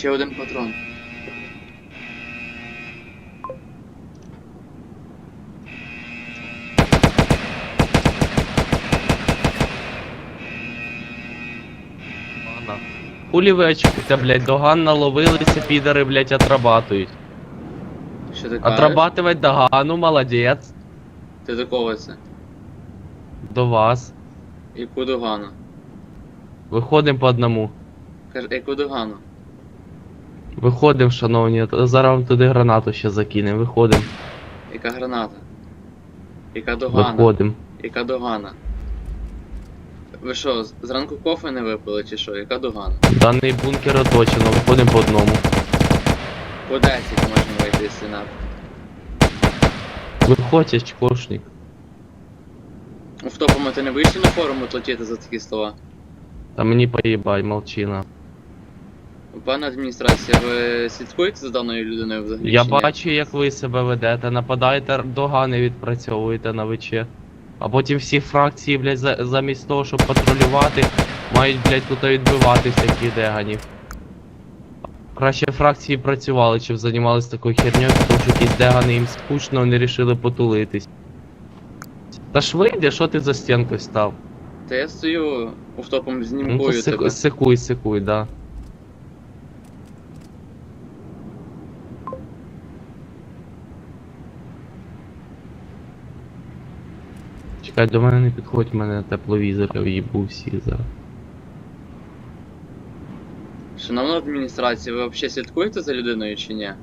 Ще один патрон. Хулі ви очкуєте, блядь, доган наловилися, підари, блядь, отрабатують. Що ти кажеш? Отрабатывать догану, молодець. Ти до кого це? До вас. Яку догану? Виходимо по одному. Каже, яку догану? Виходимо, шановні, а зараз вам туди гранату ще закинемо. Виходимо. Яка граната? Яка догана? Виходимо. Яка догана? Ви що, зранку кофе не випили чи що? Яка догана? Даний бункер оточено, виходимо по одному. По 10 можна вийти з сенату. Виходь, очкошник. В топому ти не вийшли на форуму платити за такі слова? Та мені поїбай, молчина. Пане адміністрація, ви слідкуєте за даною людиною взагалі? Я чи ні? бачу, як ви себе ведете, нападаєте, догани відпрацьовуєте на ВЧ. А потім всі фракції, блядь, за- замість того, щоб патрулювати, мають, блядь, тут відбивати всяких деганів. Краще фракції працювали, чим займалися такою херньою, тому що якісь дегани їм скучно, вони рішили потулитись. Та ж вийде, що ти за стінкою став? Та я стою у втопом Ну то знімкою тебе. секуй, секуй, да. Чекай, до мене не підходь, в мене тепловізор в'їбу всі зараз. Шановна адміністрація, ви взагалі слідкуєте за людиною чи ні?